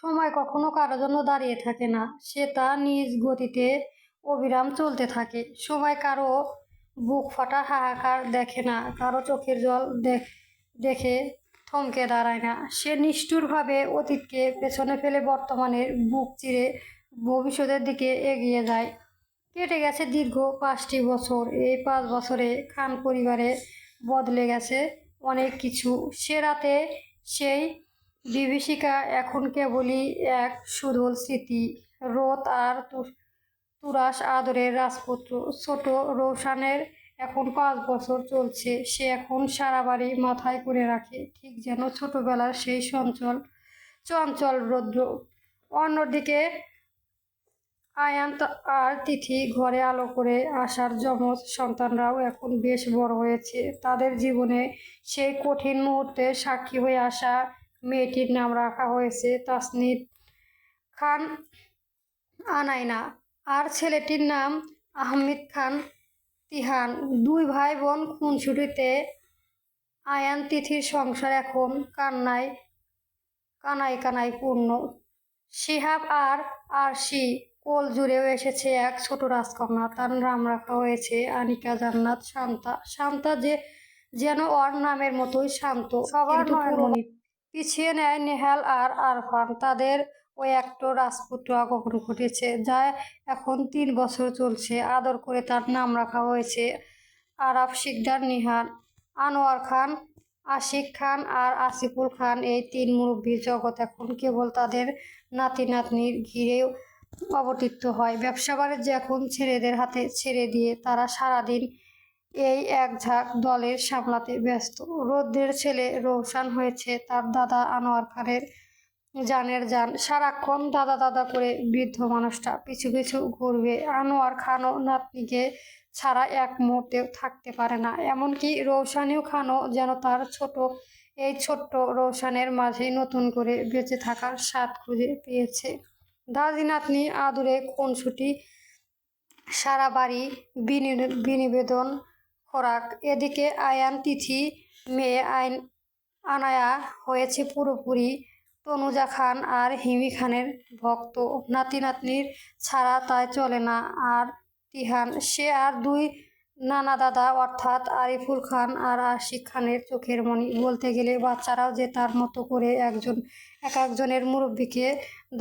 সময় কখনো কারও জন্য দাঁড়িয়ে থাকে না। সে তা নিজ গতিতে অবিরাম চলতে থাকে। সময় কারও বুক ফাটা হাহাকার দেখে না, কারও চোখের জল দেখ থমকে দাঁড়ায় না। সে নিষ্ঠুরভাবে অতীতকে পেছনে ফেলে বর্তমানের বুক চিরে ভবিষ্যতের দিকে এগিয়ে যায়। কেটে গেছে দীর্ঘ পাঁচটি বছর। এই পাঁচ বছরে খান পরিবারে বদলে গেছে অনেক কিছু। সে রাতে সেই বিভীষিকা এখন কেবলই এক সুদল স্মৃতি। রোদ আর তুরাস আদরের রাজপুত্র। ছোট রৌশানের এখন পাঁচ বছর চলছে। সে এখন সারা বাড়ি মাথায় করে রাখে। ঠিক যেন ছোটবেলার সেই চঞ্চল চঞ্চল রৌদ্র। অন্যদিকে আয়ান আর তিথি ঘরে আলো করে আসার যমজ সন্তানরাও এখন বেশ বড় হয়েছে। তাদের জীবনে সেই কঠিন মুহূর্তে সাক্ষী হয়ে আসা মেয়েটির নাম রাখা হয়েছে তাসনিদ খান আনাইনা। আর ছেলেটির নাম আহমেদ খান তিহান। দুই ভাই বোন খুনসুটিতে আয়ান তিথির সংসার এখন কান্নায় কানায় কানায় পূর্ণ। শিহাব আর আরশি কোল জুড়েও এসেছে এক ছোট রাজকন্যা। তার নাম রাখা হয়েছে আনিকা জান্নাত শান্তা। শান্তা যে যেন ওর নামের মতোই শান্ত সবার নয়নমণি পিছিয়ে নেয় নেহাল আর আরফান। তাদের ওই একটা রাজপুত্র আগমন ঘটেছে, যা এখন তিন বছর চলছে। আদর করে তার নাম রাখা হয়েছে আরাফ শিকদার নিহান আনোয়ার খান, আশিক খান আর আসিফুল খান। এই তিন মুরব্বীর জগৎ এখন কেবল তাদের নাতি নাতনির ঘিরে অবতীর্ণ হয়। ব্যবসা বাণিজ্য এখন ছেলেদের হাতে ছেড়ে দিয়ে তারা সারাদিন এই এক ঝাঁক দলের সামলাতে ব্যস্ত। রোদ্রের ছেলে রৌশান হয়েছে তার দাদা আনোয়ার খানের জানের যান সারাক্ষণ দাদা দাদা করে বৃদ্ধ মানুষটা পিছু পিছু ঘুরবে। আনোয়ার খানও নাতনিকে ছাড়া এক মুহূর্তেও থাকতে পারে না। এমনকি রৌশানিও খানও যেন তার ছোট, এই ছোট্ট রৌশানের মাঝে নতুন করে বেঁচে থাকার স্বাদ খুঁজে পেয়েছে। দাদি নাতনি আদুরে খুনসুটি সারা বাড়ি বিনি- বিনিবেদন খোরাক। এদিকে আয়ান তিথি, মেয়ে আইন আনায়া হয়েছে পুরোপুরি। তনুজা খান আর হিমি খানের ভক্ত। নাতি নাতনির ছাড়া তাই চলে না। আর তিহান, সে আর দুই নানা দাদা অর্থাৎ আরিফুল খান আর আশিক খানের চোখের মণি বলতে গেলে বাচ্চারাও যে তার মতো করে একজন, এক একজনের মুরব্বীকে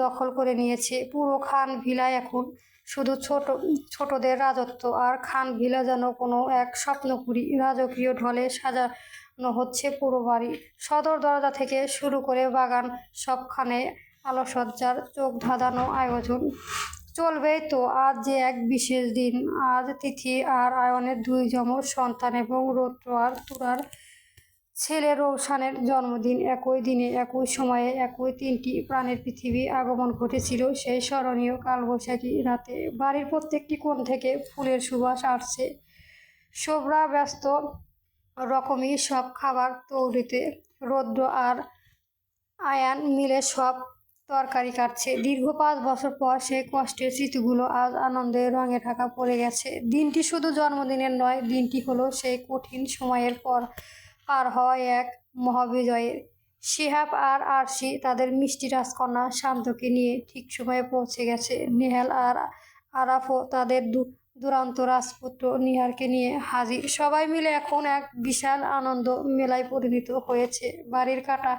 দখল করে নিয়েছে। পুরো খান ভিলা এখন শুধু ছোট, ছোটদের রাজত্ব, আর খান ভিলা যেন কোনো এক স্বপ্নপুরী রাজকীয় ঢলে সাজানো হচ্ছে পুরো বাড়ি। সদর দরজা থেকে শুরু করে বাগান সবখানে আলোসজ্জার চোখ ধাঁধানো আয়োজন চলবেই তো আজ যে এক বিশেষ দিন, আজ তিথি আর আয়নের দুই যমজ সন্তান এবং রৌদ্র আর তুরার ছেলে রৌশানের জন্মদিন একই দিনে, একই সময়ে একই তিনটি প্রাণের পৃথিবী আগমন ঘটেছিল। সেই স্মরণীয় কালবৈশাখী রাতে বাড়ির প্রত্যেকটি কোণ থেকে ফুলের সুবাস আসছে। শোভরা ব্যস্ত, রকমই সব খাবার তৈরিতে রৌদ্র আর আয়ান মিলে সব তরকারি কাটছে। দীর্ঘ পাঁচ বছর পর সেই কষ্টের স্মৃতিগুলো আজ আনন্দে রঙে ঢাকা পড়ে গেছে। দিনটি শুধু জন্মদিনের নয়, দিনটি হলো সেই কঠিন সময়ের পর। পার হয় এক মহাবিজয়ের। শিহাব আর আরশি তাদের মিষ্টি রাজকন্যা শান্তকে নিয়ে ঠিক সময়ে পৌঁছে গেছে। নেহাল আর আরাফও তাদের দুরান্ত রাজপুত্র নিহারকে নিয়ে হাজির। সবাই মিলে এখন এক বিশাল আনন্দ মেলায় পরিণত হয়েছে। বাড়ির কাটা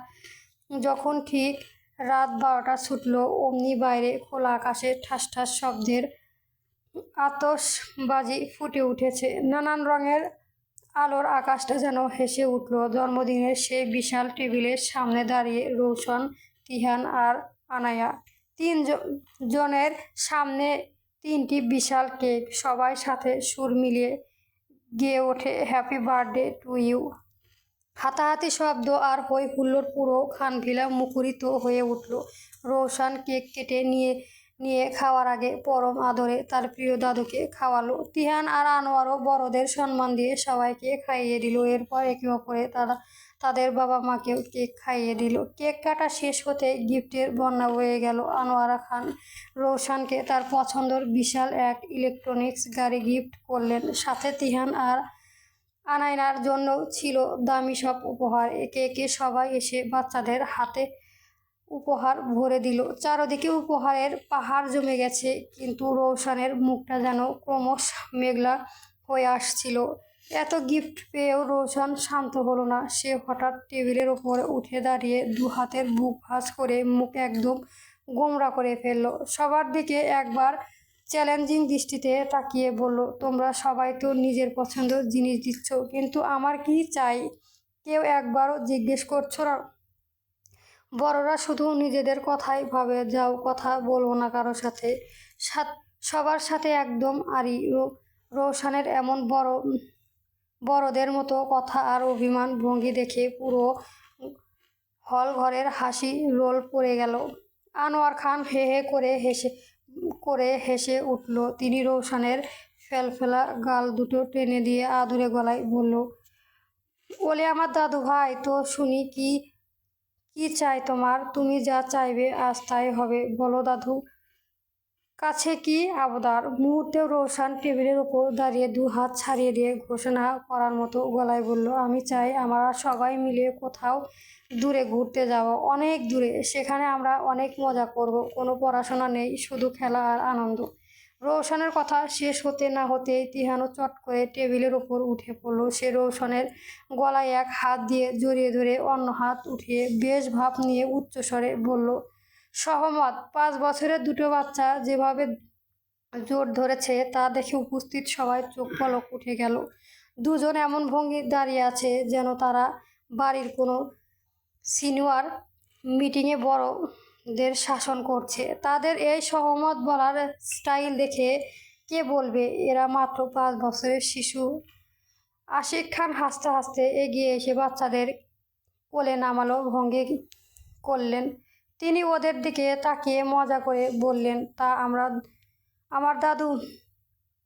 যখন ঠিক রাত বারোটা ছুটল, অমনি বাইরে খোলা আকাশে ঠাস ঠাস শব্দের আতশবাজি ফুটে উঠেছে। নানান রঙের আলোর আকাশটা যেন হেসে উঠল। জন্মদিনের সেই বিশাল টেবিলের সামনে দাঁড়িয়ে রৌশন, তিহান আর আনায়া তিন জনের সামনে তিনটি বিশাল কেক। সবাই সাথে সুর মিলিয়ে গেয়ে ওঠে হ্যাপি বার্থডে টু ইউ হাতাহাতি শব্দ আর হই হুল্লোর পুরো খানভিলা মুখরিত হয়ে উঠল। রৌশান কেক কেটে নিয়ে নিয়ে খাওয়ার আগে পরম আদরে তার প্রিয় দাদুকে খাওয়ালো। তিহান আর আনোয়ারও বড়দের সম্মান দিয়ে সবাইকে খাইয়ে দিল। এরপর একে অপরে তারা, তাদের বাবা মাকেও কেক খাইয়ে দিল। কেক কাটা শেষ হতে গিফটের বন্যা বয়ে গেল। আনোয়ারা খান রৌশানকে তার পছন্দের বিশাল এক ইলেকট্রনিক্স গাড়ি গিফট করলেন। সাথে তিহান আর আনাইনার জন্য ছিল দামি সব উপহার। একে একে সবাই এসে বাচ্চাদের হাতে উপহার ভরে দিল। চারদিকে উপহারের পাহাড় জমে গেছে, কিন্তু রৌশনের মুখটা যেন ক্রমশ মেঘলা হয়ে আসছিল। এত গিফট পেয়েও রৌশন শান্ত হলো না। সে হঠাৎ টেবিলের ওপরে উঠে দাঁড়িয়ে দু হাতের বুক ভাঁজ করে মুখ একদম গোমরা করে ফেলল। সবার দিকে একবার চ্যালেঞ্জিং দৃষ্টিতে তাকিয়ে বলল, তোমরা সবাই তো নিজের পছন্দের জিনিস দিচ্ছ, কিন্তু আমার কি চাই? কেউ একবারও জিজ্ঞেস করছ না? বড়রা শুধু নিজেদের কথাই ভাবে, যাও কথা বলব না কারোর সাথে। সবার সাথে একদম আরি রৌশানের এমন বড়, বড়দের মতো কথা আর অভিমান ভঙ্গি দেখে পুরো হল ঘরের হাসি রোল পড়ে গেল। আনোয়ার খান হে হে করে হেসে করে হেসে উঠল। তিনি রৌশানের ফেলফেলা গাল দুটো টেনে দিয়ে আদুরে গলায় বলল, ওলে আমার দাদু ভাই তো শুনি কি কি চাই তোমার? তুমি যা চাইবে আজ তাই হবে। বলো দাদু। কাছে কি আবদার? মুহূর্তেও রোশান টেবিলের ওপর দাঁড়িয়ে দু হাত ছাড়িয়ে দিয়ে ঘোষণা করার মতো গলায় বলল, আমি চাই আমরা সবাই মিলে কোথাও দূরে ঘুরতে যাব। অনেক দূরে। সেখানে আমরা অনেক মজা করব। কোনো পড়াশোনা নেই, শুধু খেলা আর আনন্দ। রৌশনের কথা শেষ হতে না হতেই তিহানো চট করে টেবিলের উপর উঠে পড়ল। সে রৌশনের গলায় এক হাত দিয়ে জড়িয়ে ধরে অন্য হাত উঠিয়ে বেশ ভাব নিয়ে উচ্চস্বরে বলল, সহমত, পাঁচ বছরের দুটো বাচ্চা যেভাবে জোর ধরেছে তা দেখে উপস্থিত সবাই চোখ পলক উঠে গেল। দুজন এমন ভঙ্গি দাঁড়িয়ে আছে যেন তারা বাড়ির কোনো সিনিয়র মিটিংয়ে বড়দের শাসন করছে। তাদের এই সহমত বলার স্টাইল দেখে কে বলবে? এরা মাত্র পাঁচ বছরের শিশু। আশিক খান হাসতে হাসতে এগিয়ে এসে বাচ্চাদের কোলে নামালো, ভঙ্গি করলেন। তিনি ওদের দিকে তাকিয়ে মজা করে বললেন, তা আমরা, আমার দাদু,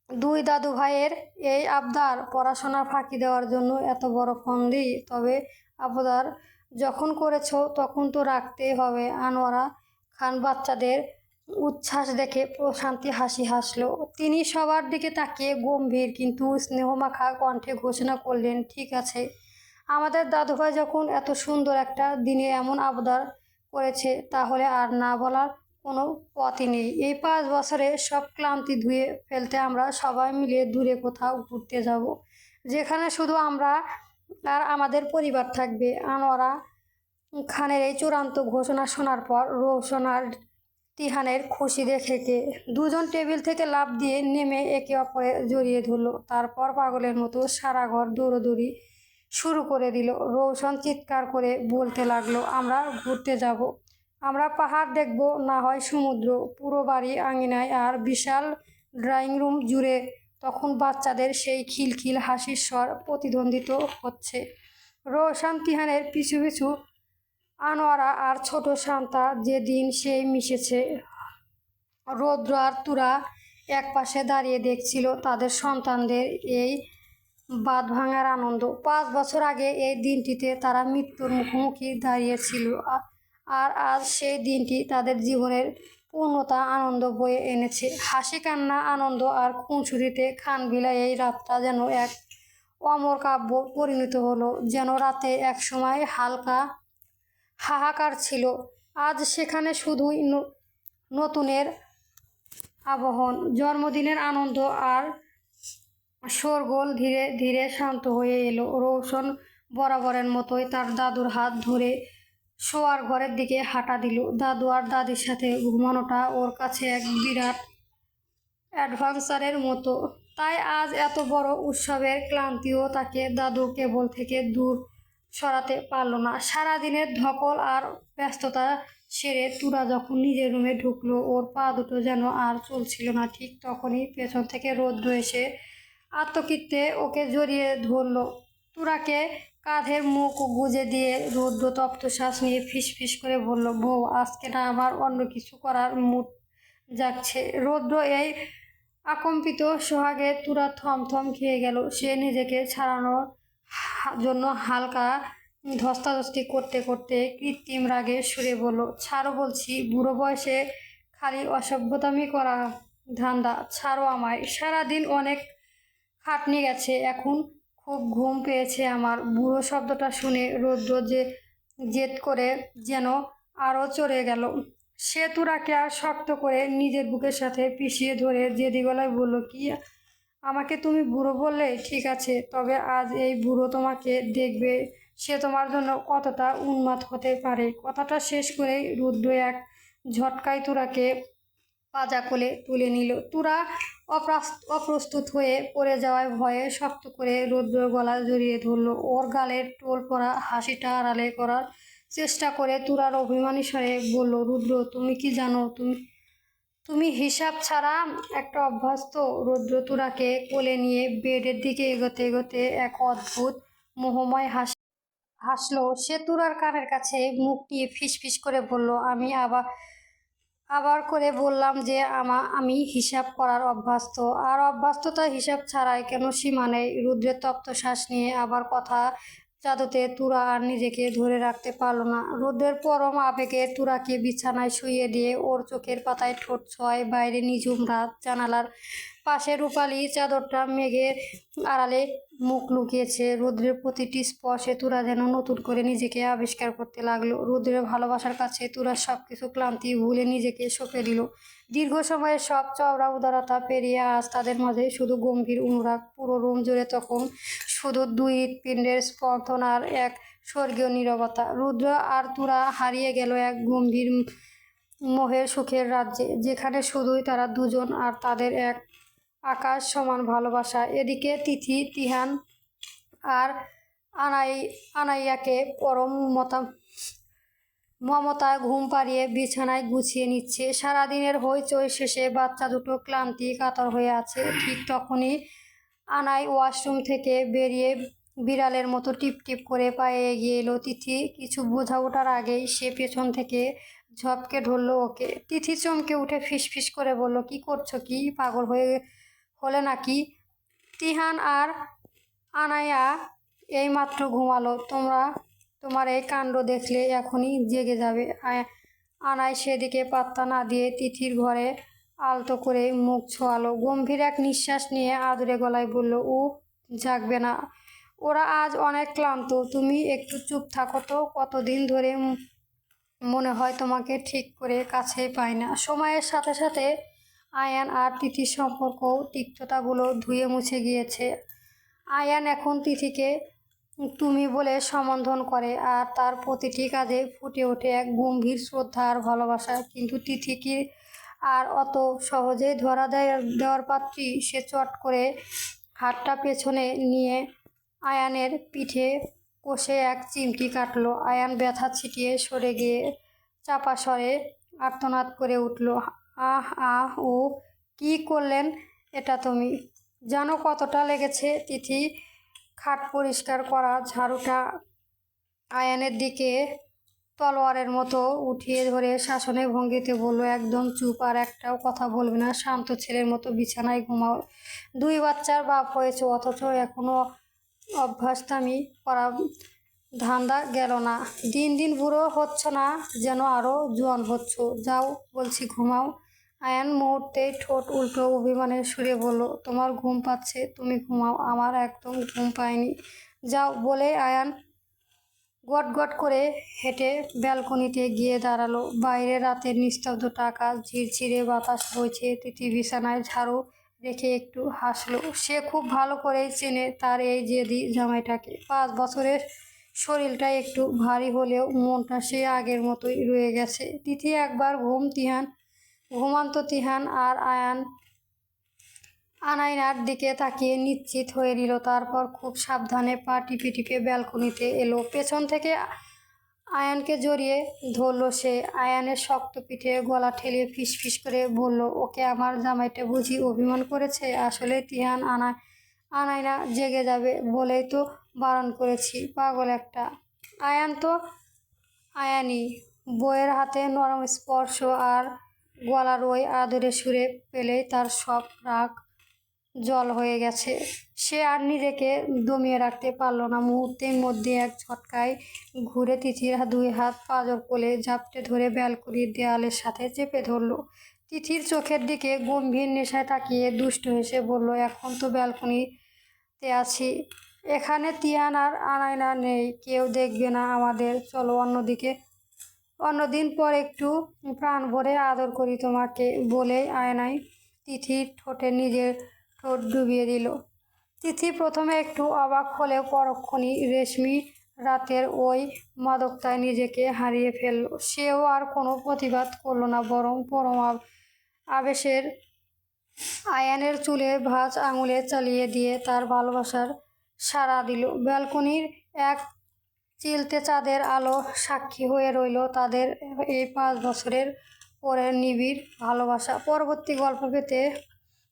দুই দাদু ভাইয়ের এই আবদার পড়াশোনা ফাঁকি দেওয়ার জন্য এত বড় ফন্দি, তবে আবদার যখন করেছ তখন তো রাখতেই হবে। আনোয়ারা খান বাচ্চাদের উচ্ছ্বাস দেখে প্রশান্তি হাসি হাসলো। তিনি সবার দিকে তাকিয়ে গম্ভীর কিন্তু স্নেহমাখা কণ্ঠে ঘোষণা করলেন, ঠিক আছে। আমাদের দাদুভাই যখন এত সুন্দর একটা দিনে এমন আবদার করেছে, তাহলে আর না বলার কোনো পথই নেই। এই পাঁচ বছরে সব ক্লান্তি ধুয়ে ফেলতে আমরা সবাই মিলে দূরে কোথাও ঘুরতে যাব। যেখানে শুধু আমরা আর আমাদের পরিবার থাকবে। আনোয়ারা খানের এই চূড়ান্ত ঘোষণা শোনার পর রোশন আর তিহানের খুশি দেখে কে দুজন টেবিল থেকে লাফ দিয়ে নেমে একে অপরে জড়িয়ে ধরলো। তারপর পাগলের মতো সারা ঘর দৌড়োদৌড়ি শুরু করে দিল। রৌশন চিৎকার করে বলতে লাগল, আমরা ঘুরতে যাব। আমরা পাহাড় দেখব, না হয় সমুদ্র। পুরো বাড়ি আঙিনায় আর বিশাল ড্রয়িং রুম জুড়ে তখন বাচ্চাদের সেই খিলখিল হাসির স্বর প্রতিদ্বন্দ্বিত হচ্ছে। রোশান তিহানের পিছু পিছু আনোয়ারা আর ছোট শান্তা যেদিন সেই মিশেছে। রৌদ্র আর তুরা এক পাশে দাঁড়িয়ে দেখছিল তাদের সন্তানদের এই বাদ ভাঙার আনন্দ। পাঁচ বছর আগে এই দিনটিতে তারা মৃত্যুর মুখোমুখি দাঁড়িয়েছিল, আর আজ সেই দিনটি তাদের জীবনের পূর্ণতা, আনন্দ বয়ে এনেছে। হাসি, কান্না, আনন্দ আর খুনসুরিতে খানবিলা এই রাতটা যেন এক অমর কাব্য পরিণত হলো, যেন রাতে এক সময় হালকা হাহাকার ছিল। আজ সেখানে শুধুই নতুনের আবহন, জন্মদিনের আনন্দ আর শোরগোল ধীরে ধীরে শান্ত হয়ে এলো। রৌশন বরাবরের মতোই তার দাদুর হাত ধরে শোয়ার ঘরের দিকে হাঁটা দিল। দাদু আর দাদির সাথে ঘুমানোটা ওর কাছে এক বিরাট অ্যাডভেঞ্চারের মতো। তাই আজ এত বড় উৎসবের ক্লান্তিও তাকে দাদু কেবল থেকে দূর সরাতে পারল না। সারাদিনের ধকল আর ব্যস্ততা সেরে তুরা যখন নিজের রুমে ঢুকলো, ওর পা দুটো যেন আর চলছিল না, ঠিক তখনই পেছন থেকে রৌদ্র এসে আত্মকৃত্যে ওকে জড়িয়ে ধরলো। তুরাকে কাঁধের মুখ গুজে দিয়ে রৌদ্র তপ্ত শ্বাস নিয়ে ফিস ফিস করে বলল, বউ, আজকে না আমার অন্য কিছু করার মুড যাচ্ছে রৌদ্র এই আকম্পিত সোহাগে তুরা থমথম খেয়ে গেল। সে নিজেকে ছাড়ানোর জন্য হালকা ধস্তাধস্তি করতে করতে কৃত্রিম রাগে সুরে বলল, ছাড়ো বলছি, বুড়ো বয়সে খালি অসভ্যতামি করা ধান্দা। ছাড়ো আমায়। সারাদিন অনেক খাটনি গেছে। এখন খুব ঘুম পেয়েছে আমার। বুড়ো শব্দটা শুনে রৌদ্র যে জেদ করে যেন আরও চড়ে গেল। সে তুরাকে আর শক্ত করে নিজের বুকের সাথে পিষিয়ে ধরে জেদি গলায় বলল, কি, আমাকে তুমি বুড়ো বললে? ঠিক আছে, তবে আজ এই বুড়ো তোমাকে দেখবে। সে তোমার জন্য কতটা উন্মাদ হতে পারে। কথাটা শেষ করে রুদ্র এক ঝটকায় তুরাকে পাজা কোলে তুলে নিল। তুরা অপ্রাস- অপ্রস্তুত হয়ে পড়ে যাওয়ায় ভয়ে শক্ত করে রৌদ্র গলা জড়িয়ে ধরল। ওর গালের টোল পড়া হাসিটা আড়ালে করার চেষ্টা করে তুরার অভিমানী স্বরে বলল, রুদ্র, তুমি কি জানো? তুমি তুমি হিসাব ছাড়া একটা অভ্যস্ত রৌদ্র তুরাকে কোলে নিয়ে বেডের দিকে এগোতে এগোতে এক অদ্ভুত মোহময় হাস হাসলো। সে তুরার কানের কাছে মুখ নিয়ে ফিস ফিস করে বলল, আমি আবার আবার করে বললাম যে আমা, আমি হিসাব করার অভ্যস্ত। আর অভ্যস্ততা হিসাব ছাড়াই কেন সীমা নেই? রুদ্রের তপ্ত শ্বাস নিয়ে আবার কথা জাদুতে তুরা আর নিজেকে ধরে রাখতে পারল না। রুদ্রের পরম আবেগে তুরাকে বিছানায় শুইয়ে দিয়ে ওর চোখের পাতায় ঠোঁট ছোঁয়, বাইরে নিঝুম রাত জানালার পাশে রূপালি চাদরটা মেঘের আড়ালে মুখ লুকিয়েছে। রুদ্রের প্রতিটি স্পর্শে তুরা যেন নতুন করে নিজেকে আবিষ্কার করতে লাগল। রুদ্রের ভালোবাসার কাছে তুরা সব কিছু ক্লান্তি ভুলে নিজেকে সঁপে দিল। দীর্ঘ সময়ের সব চওড়া উদারতা পেরিয়ে আজ তাদের মাঝে শুধু গম্ভীর অনুরাগ। পুরো রুম জুড়ে তখন শুধু দুই হৃৎপিণ্ডের স্পন্দন আর এক স্বর্গীয় নীরবতা। রুদ্র আর তুরা হারিয়ে গেল এক গম্ভীর মোহের সুখের রাজ্যে, যেখানে শুধুই তারা দুজন আর তাদের এক আকাশ সমান ভালোবাসা। এদিকে তিথি, তিহান আর আনাই, আনাইয়াকে পরম মতা মমতায় ঘুম পাড়িয়ে বিছানায় গুছিয়ে নিচ্ছে। সারাদিনের হইচই শেষে বাচ্চা দুটো ক্লান্তি কাতর হয়ে আছে। ঠিক তখনই আনাই ওয়াশরুম থেকে বেরিয়ে বিড়ালের মতো টিপ টিপ করে পায়ে এগিয়ে এলো। তিথি, কিছু বোঝা ওঠার আগেই সে পেছন থেকে ঝপকে ধরলো ওকে। তিথি চমকে উঠে ফিস ফিস করে বলল, কি করছ? কি পাগল হয়ে হলে নাকি, তিহান আর আনায়া এইমাত্র ঘুমালো। তোমরা তোমার এই কাণ্ড দেখলে এখনই জেগে যাবে। আনাই সেদিকে পাত্তা না দিয়ে তিথির ঘরে আলতো করে মুখ ছোয়ালো। গম্ভীর এক নিঃশ্বাস নিয়ে আদুরে গলায় বলল ও জাগবে না। ওরা আজ অনেক ক্লান্ত। তুমি একটু চুপ থাকো তো। কতদিন ধরে মনে হয় তোমাকে ঠিক করে কাছেই পাই না। সময়ের সাথে সাথে আয়ান আর তিথির সম্পর্ক তিক্ততাগুলো ধুয়ে মুছে গিয়েছে। আয়ান এখন তিথিকে তুমি বলে সম্বোধন করে আর তার প্রতিটি কাজে ফুটে ওঠে এক গম্ভীর শ্রদ্ধা আর ভালোবাসা। কিন্তু তিথি কি আর অত সহজেই ধরা দেয়, দেওয়ার পাত্রী সে চট করে হাতটা পেছনে নিয়ে আয়ানের পিঠে কষে এক চিমটি কাটলো। আয়ান ব্যথা ছিটিয়ে সরে গিয়ে চাপা স্বরে আর্তনাদ করে উঠল। আহ আহ, ও কি করলেন এটা তুমি? জানো কতটা লেগেছে তিথি খাট পরিষ্কার করা, ঝাড়ুটা আয়ানের দিকে তলোয়ারের মতো উঠিয়ে ধরে শাসনের ভঙ্গিতে বলল, একদম চুপ, আর একটাও কথা বলবে না। শান্ত ছেলের মতো বিছানায় ঘুমাও। দুই বাচ্চার বাপ হয়েছে, অথচ এখনও অভ্যাসতামি করা ধান্দা গেল না। দিন দিন বুড়ো হচ্ছ না, যেন আরও জোয়ান হচ্ছ। যাও, বলছি, ঘুমাও। আয়ান মুহূর্তেই ঠোঁট উল্টো অভিমানের সুরে বলল, তোমার ঘুম পাচ্ছে, তুমি ঘুমাও, আমার একদম ঘুম পায়নি। যাও, বলে আয়ান গট গট করে হেঁটে ব্যালকনিতে গিয়ে দাঁড়াল। বাইরে রাতের নিস্তব্ধতা আকাশ ঝিরঝিরে বাতাস বইছে তিথি বিছানায় ঝাড়ু রেখে একটু হাসলো। সে খুব ভালো করেই চেনে তার এই জেদি জামাইটাকে। পাঁচ বছরের শরীরটা একটু ভারী হলেও মনটা সে আগের মতোই রয়ে গেছে। তিথি একবার ঘুম, তিহান ঘুমান্ত তিহান আর আয়ান আনাইনার দিকে তাকিয়ে নিশ্চিত হয়ে নিল তারপর খুব সাবধানে পা টিপে টিপে ব্যালকনিতে এলো। পেছন থেকে আয়ানকে জড়িয়ে ধরলো সে। আয়ানের শক্ত পিঠে গলা ঠেলিয়ে ফিস ফিস করে বলল, ওকে আমার জামাইটা বুঝি অভিমান করেছে? আসলে তিহান আনা, আনাইনা জেগে যাবে বলেই তো বারণ করেছি, পাগল একটা। আয়ান তো আয়ানি বইয়ের হাতে নরম স্পর্শ আর গলার ওই আদরে সুরে পেলেই তার সব রাগ জল হয়ে গেছে। সে আর নিজেকে দমিয়ে রাখতে পারল না। মুহূর্তের মধ্যে এক ঝটকায় ঘুরে তিথির দুই হাত পাজর কোলে ঝাপটে ধরে ব্যালকনির দেয়ালের সাথে চেপে ধরলো। তিথির চোখের দিকে গম্ভীর নেশায় তাকিয়ে দুষ্ট হেসে বলল, এখন তো ব্যালকনিতে আছি। এখানে তিয়ান আর আনায়না নেই। কেউ দেখবে না আমাদের। চলো অন্যদিকে অন্যদিন পর একটু প্রাণ ভরে আদর করি তোমাকে বলে আয়নায়। তিথির ঠোঁটে নিজের ঠোঁট ডুবিয়ে দিল। তিথি প্রথমে একটু অবাক হলেও পরক্ষণই রেশমি রাতের ওই মাদকতায় নিজেকে হারিয়ে ফেলল। সেও আর কোনো প্রতিবাদ করল না, বরং পরম আব- আবেশের আয়ানের চুলে ভাঁজ আঙুলে চালিয়ে দিয়ে তার ভালোবাসার সাড়া দিল। ব্যালকনির এক চিলতে চাঁদের আলো সাক্ষী হয়ে রইল তাদের এই পাঁচ বছরের পরে নিবিড় ভালোবাসা। পরবর্তী গল্প পেতে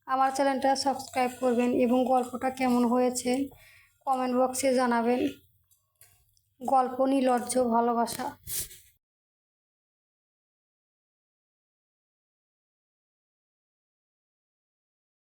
আমার চ্যানেলটা সাবস্ক্রাইব করবেন এবং গল্পটা কেমন হয়েছে কমেন্ট বক্সে জানাবেন। গল্প নির্লজ্জ ভালোবাসা।